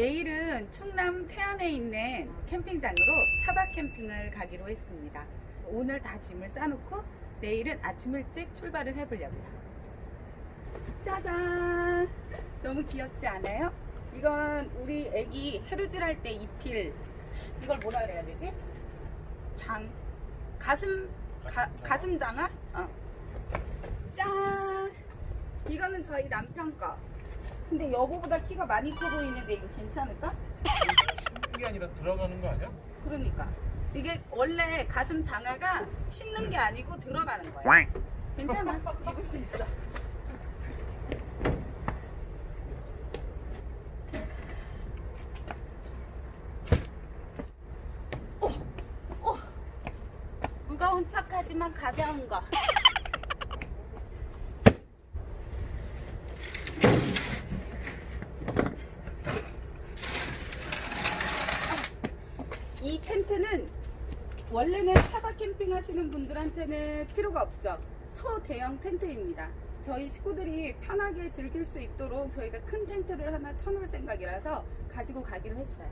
내일은 충남 태안에 있는 캠핑장으로 차박 캠핑을 가기로 했습니다. 오늘 다 짐을 싸놓고 내일은 아침 일찍 출발을 해보려고요. 짜잔! 너무 귀엽지 않아요? 이건 우리 애기 해루질 할 때 입힐 이걸 뭐라 그래야 되지? 장 가슴 가, 가슴 장화? 어. 짠! 이거는 저희 남편 거. 근데 여보보다 키가 많이 커 보이는데 이거 괜찮을까? 그게 아니라 들어가는 거 아니야? 그러니까 이게 원래 가슴 장화가 신는 게 아니고 들어가는 거야. 괜찮아. 입을 수 있어. 어, 어. 무거운 척하지만 가벼운 거. 이 텐트는 원래는 하시는 분들한테는 필요가 없죠. 초대형 텐트입니다. 저희 식구들이 편하게 즐길 수 있도록 저희가 큰 텐트를 하나 쳐놓을 생각이라서 가지고 가기로 했어요.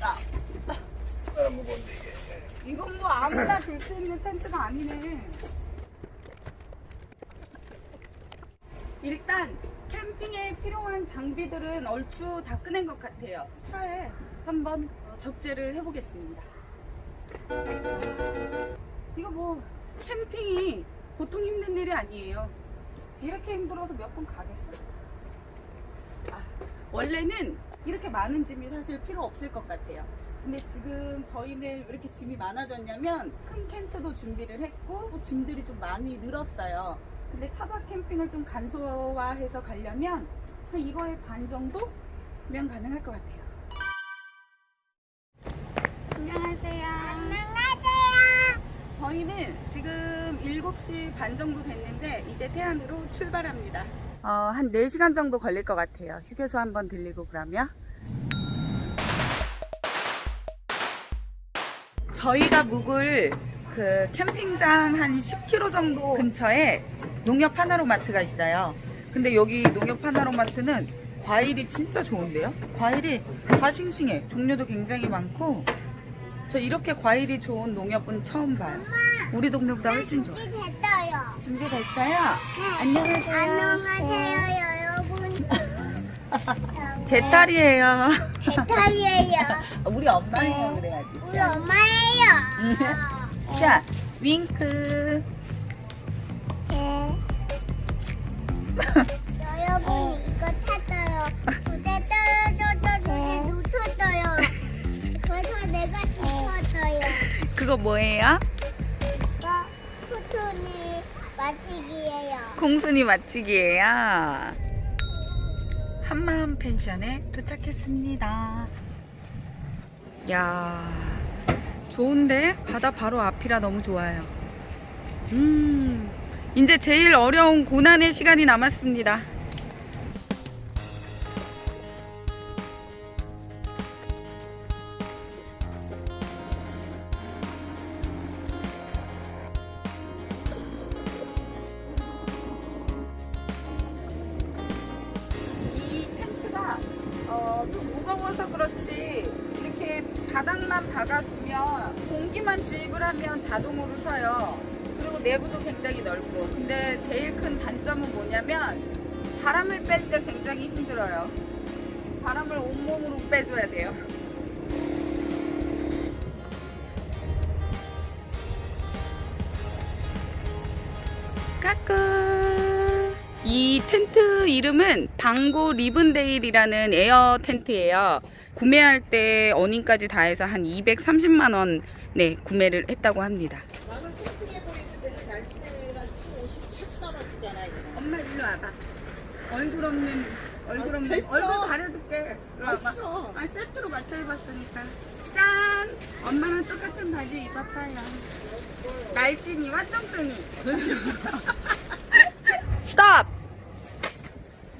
아 무거운데 이게. 이건 뭐 아무나 들 수 있는 텐트가 아니네. 일단 캠핑에 필요한 장비들은 얼추 다 꺼낸 것 같아요. 차에 한번 적재를 해보겠습니다. 이거 뭐 캠핑이 보통 힘든 일이 아니에요. 이렇게 힘들어서 몇 번 가겠어? 아, 원래는 이렇게 많은 짐이 사실 필요 없을 것 같아요. 근데 지금 저희는 왜 이렇게 짐이 많아졌냐면 큰 텐트도 준비를 했고 또 짐들이 좀 많이 늘었어요. 근데 차박 캠핑을 좀 간소화해서 가려면 한 이거의 반 정도면 가능할 것 같아요. 저희는 지금 7시 반 정도 됐는데 이제 태안으로 출발합니다. 어, 한 4시간 정도 걸릴 것 같아요. 휴게소 한번 들리고 그러면. 저희가 묵을 그 캠핑장 한 10km 정도 근처에 농협 하나로마트가 있어요. 근데 여기 농협 하나로마트는 과일이 진짜 좋은데요? 과일이 다 싱싱해. 종류도 굉장히 많고 저 이렇게 과일이 좋은 농협은 처음 봐요. 우리 동네보다 훨씬 좋아. 준비됐어요. 준비됐어요? 네. 안녕하세요. 안녕하세요, 여러분. 제 딸이에요. 제 딸이에요. 우리 엄마예요, 그래야지. 우리 엄마예요. 자, 윙크. 네. 그거 뭐예요? 이거 토토니 마치기예요. 공순이 맞추기예요. 한마음 펜션에 도착했습니다. 야, 좋은데 바다 바로 앞이라 너무 좋아요. 음, 이제 제일 어려운 고난의 시간이 남았습니다. 바닥만 박아두면 공기만 주입을 하면 자동으로 서요. 그리고 내부도 굉장히 넓고 근데 제일 큰 단점은 뭐냐면 바람을 뺄 때 굉장히 힘들어요. 바람을 온몸으로 빼줘야 돼요. 까꿍. 이 텐트 이름은 방고 리븐데일이라는 에어 텐트예요. 구매할 때 어닝까지 다 해서 한 230만 원에 구매를 했다고 합니다. 나는 캠핑에 보이고 쟤는 날씬해라 옷이 착 떨어지잖아 이거. 엄마 일로 와봐. 얼굴 없는 얼굴 아, 없는 됐어. 얼굴 가려줄게. 일로 와봐. 됐어. 아 세트로 맞춰 입었으니까. 짠. 엄마랑 똑같은 바지 입었어요. 날씬이와 뚱뚱이. 스톱.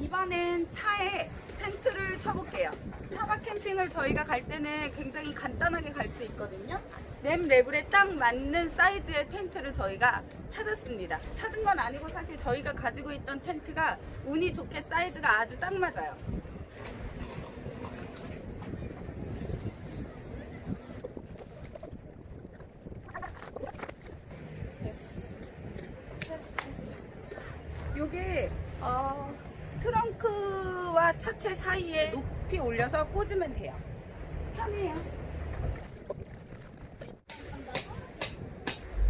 이번엔 차에 텐트를 쳐볼게요. 차박 캠핑을 저희가 갈 때는 굉장히 간단하게 갈 수 있거든요. 램 레블에 딱 맞는 사이즈의 텐트를 저희가 찾았습니다. 찾은 건 아니고 사실 저희가 가지고 있던 텐트가 운이 좋게 사이즈가 아주 딱 맞아요. 요게 어, 차체 사이에 높이 올려서 꽂으면 돼요. 편해요.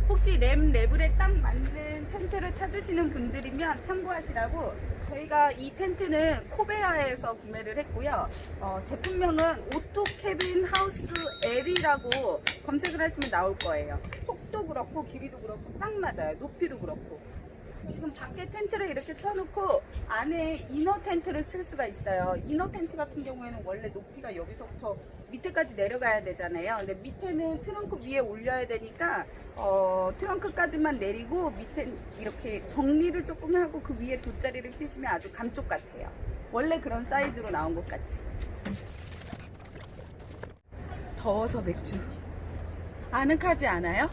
혹시 램 레벨에 딱 맞는 텐트를 찾으시는 분들이면 참고하시라고 저희가 이 텐트는 코베아에서 구매를 했고요. 어, 제품명은 오토 캐빈 하우스 L이라고 검색을 하시면 나올 거예요. 폭도 그렇고 길이도 그렇고 딱 맞아요. 높이도 그렇고. 지금 밖에 텐트를 이렇게 쳐놓고 안에 이너 텐트를 칠 수가 있어요. 이너 텐트 같은 경우에는 원래 높이가 여기서부터 밑에까지 내려가야 되잖아요. 근데 밑에는 트렁크 위에 올려야 되니까 어, 트렁크까지만 내리고 밑에 이렇게 정리를 조금 하고 그 위에 돗자리를 피시면 아주 감쪽 같아요. 원래 그런 사이즈로 나온 것 같이. 더워서 맥주. 아늑하지 않아요?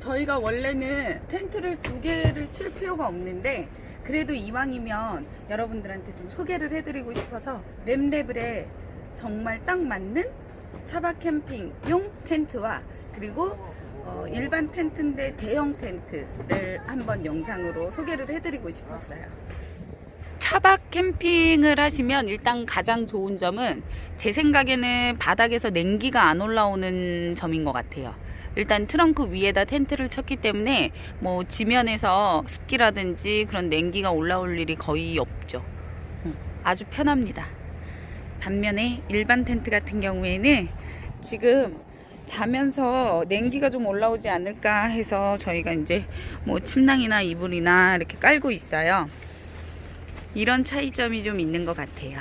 저희가 원래는 텐트를 두 개를 칠 필요가 없는데 그래도 이왕이면 여러분들한테 좀 소개를 해드리고 싶어서 램레블에 정말 딱 맞는 차박 캠핑용 텐트와 그리고 어, 일반 텐트인데 대형 텐트를 한번 영상으로 소개를 해드리고 싶었어요. 차박 캠핑을 하시면 일단 가장 좋은 점은 제 생각에는 바닥에서 냉기가 안 올라오는 점인 것 같아요. 일단 트렁크 위에다 텐트를 쳤기 때문에 뭐 지면에서 습기라든지 그런 냉기가 올라올 일이 거의 없죠. 음, 아주 편합니다. 반면에 일반 텐트 같은 경우에는 지금 자면서 냉기가 좀 올라오지 않을까 해서 저희가 이제 뭐 침낭이나 이불이나 이렇게 깔고 있어요. 이런 차이점이 좀 있는 것 같아요.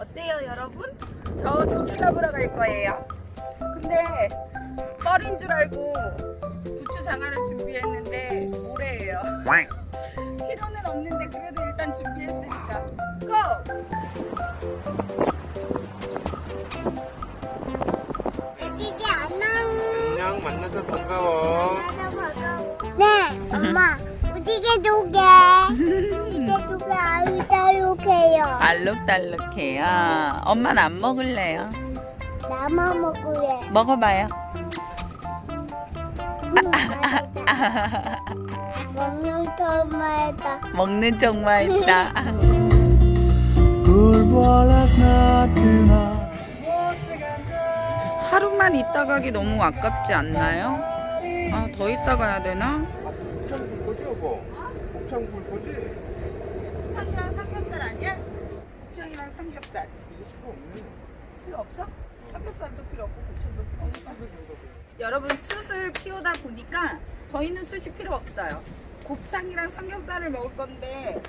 어때요, 여러분? 저 조개 잡으러 갈 거예요. 근데 뻘인 줄 알고 부추 장아를 준비했는데 모래예요. 필요는 없는데 그래도 일단 준비했으니까. 고! 애기기 안녕. 안녕 만나서 반가워. 네, 엄마. 우지개 조개. 우지개 조개 알다육해요. 알록달록해요. 엄마는 안 먹을래요. 나만 먹을래. 먹어봐요. 먹는 토마토. 먹는 정말 있다. 하루만 있다 가기 너무 아깝지 않나요? 아, 더 있다 가야 되나? 곱창 굴 거지 여보? 곱창 굴 거지? 곱창이랑 삼겹살 아니야? 곱창이랑 삼겹살. 이거 필요 없네. 필요 없어? 삼겹살도 필요 없고 곱창도 필요 없어. 여러분 숯을 피우다 보니까 저희는 숯이 필요 없어요. 곱창이랑 삼겹살을 먹을 건데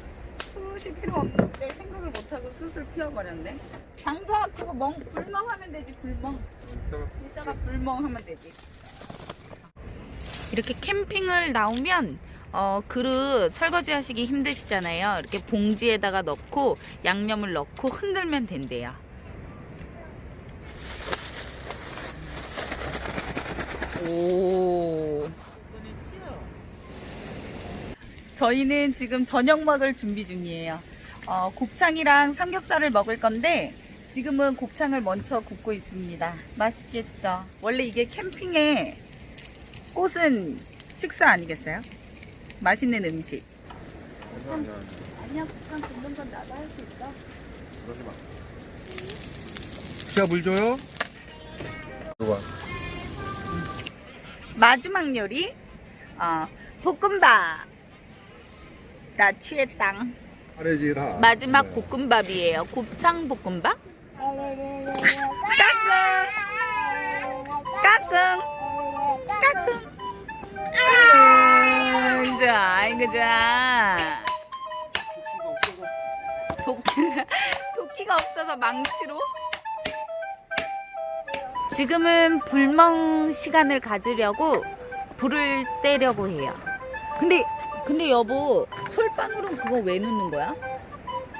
숯이 필요 없는데 생각을 못하고 숯을 피워버렸네. 장사 그거 멍 불멍 하면 되지 불멍. 이따가 이따가 불멍 하면 되지. 이렇게 캠핑을 나오면 어, 그릇 설거지 하시기 힘드시잖아요. 이렇게 봉지에다가 넣고 양념을 넣고 흔들면 된대요. 오. 저희는 지금 저녁 먹을 준비 중이에요. 어, 곱창이랑 삼겹살을 먹을 건데 지금은 곱창을 먼저 굽고 있습니다. 맛있겠죠? 원래 이게 캠핑의 꽃은 식사 아니겠어요? 맛있는 음식. 아니야 곱창 굽는 건 나도 할 수 있어. 그러지 마. 시아 물 줘요? 누가? 마지막 요리, 어, 볶음밥. 나 취했당. 잘해지 다. 마지막 볶음밥이에요. 곱창 볶음밥? 까꿍! 까꿍! 아이고, 좋아, 아이고, 좋아. 도끼, 도끼가 없어서 망치로? 지금은 불멍 시간을 가지려고 불을 떼려고 해요. 근데, 근데 여보, 솔방울은 그거 왜 넣는 거야?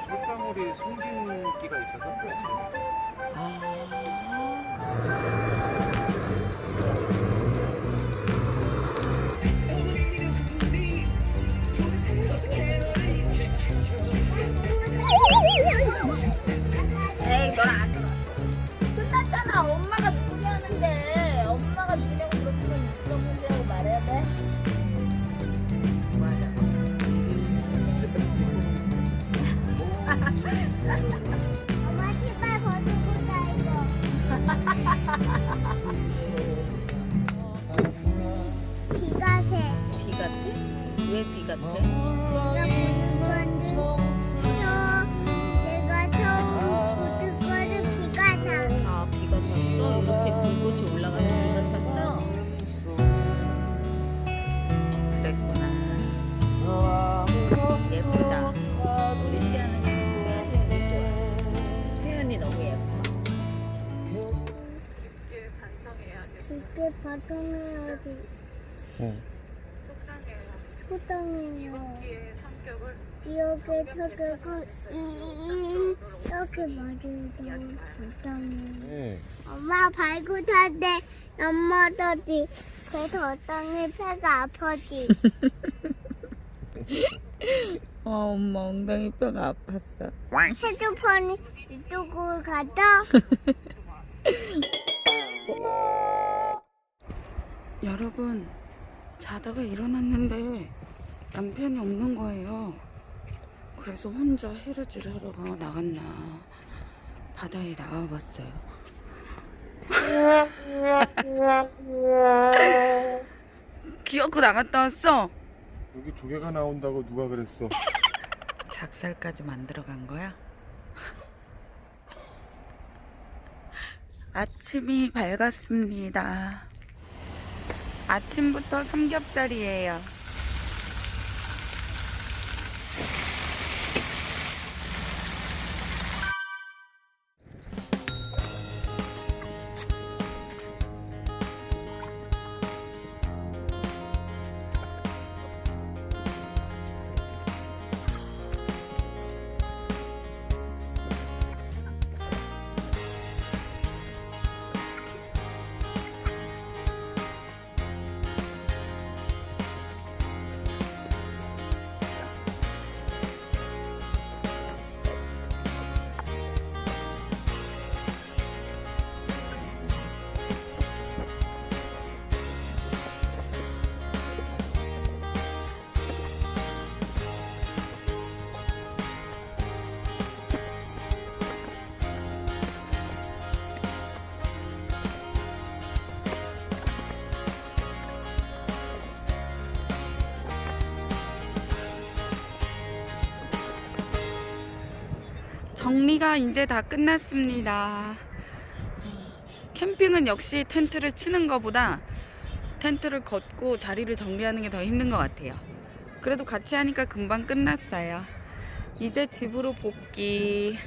솔방울이 송진기가 있어서 그렇지. 같아? 내가 보는 거는 내가 처음 보는 거는 비가 나. 아 비가 탔어? 이렇게 불꽃이 올라가서 비가 탔어? 그랬구나 예쁘다 우리 시아는 예쁘다 태연이 좋아 태연이 너무 예뻐 이게 바동해야지. 어. 소당해요. 이렇게 이- 이- 이렇게 말해도 소당해. 네. 엄마 발구탈때 넘어졌지. 그래서 어떤 배가 아프지. 어 엄마 엉덩이 뼈가 아팠어 핸드폰이 이쪽으로 가자. 여러분 자다가 일어났는데 남편이 없는 거예요. 그래서 혼자 해루질 하러 가- 나갔나 바다에 나와봤어요. 귀엽고 나갔다 왔어. 여기 조개가 나온다고 누가 그랬어? 작살까지 만들어 간 거야? 아침이 밝았습니다. 아침부터 삼겹살이에요. 정리가 이제 다 끝났습니다. 캠핑은 역시 텐트를 치는 것보다 텐트를 걷고 자리를 정리하는 게 더 힘든 것 같아요. 그래도 같이 하니까 금방 끝났어요. 이제 집으로 복귀.